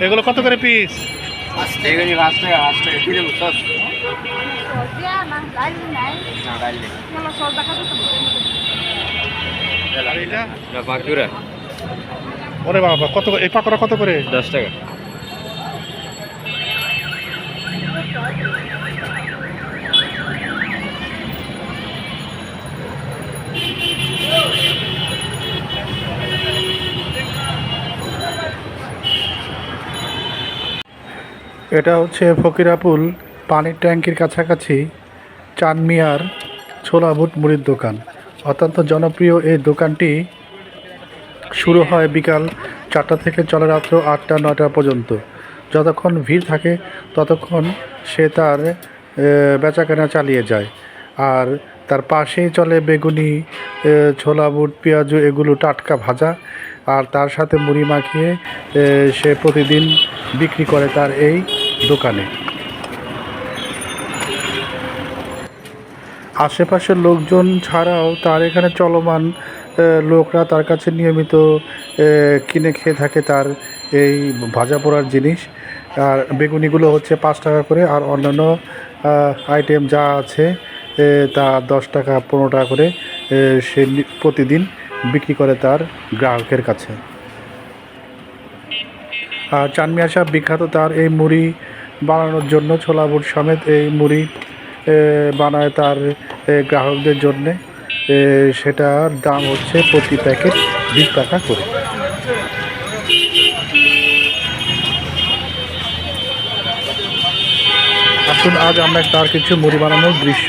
এগুলো কত করে পিস ওরে বাবা কত করে- এই পাকোড়া কত করে? দশ টাকা। এটা হচ্ছে ফকিরাপুল পানির ট্যাঙ্কির কাছাকাছি চানমিয়ার ছোলা বুট মুড়ির দোকান। অত্যন্ত জনপ্রিয় এই দোকানটি শুরু হয় বিকাল চারটা থেকে চলে রাত্র আটটা, নয়টা পর্যন্ত। যতক্ষণ ভিড় থাকে, ততক্ষণ সে তার বেচাকেনা চালিয়ে যায়। আর তার পাশেই চলে বেগুনি ছোলা, বুট, পেঁয়াজু, এগুলো টাটকা ভাজা। আর তার সাথে মুড়ি মাখিয়ে সে প্রতিদিন বিক্রি করে তার এই দোকানে। আশেপাশের লোকজন ছাড়াও তার এখানে চলমান লোকরা তার কাছে নিয়মিত কিনে খেয়ে থাকে তার এই ভাজা পোড়ার জিনিস। আর বেগুনিগুলো হচ্ছে পাঁচ টাকা করে। আর অন্যান্য আইটেম যা আছে তা দশ টাকা, পনেরো টাকা করে সে প্রতিদিন বিক্রি করে তার গ্রাহকের কাছে। আর চানমিয়া সাহেব বিখ্যাত তার এই মুড়ি বানানোর জন্য, ছোলা বুট সমেত এই মুড়ি বানায় তার গ্রাহকদের জন্যে। সেটার দাম হচ্ছে প্রতি প্যাকেট বিশ টাকা করে। আসুন, আজ আমরা তার কিছু মুড়ি বানানোর দৃশ্য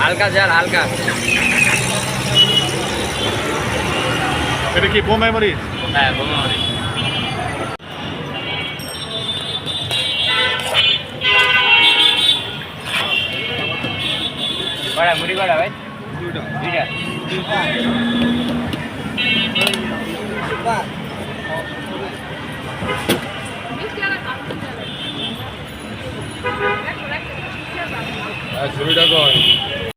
হালকা জাল হালকা। এটা কি বোম মেমোরি হ্যাঁ বোমা কড়া মুড়ি কড়া ভাই? দুইটা। দুইটা। মিষ্টি আর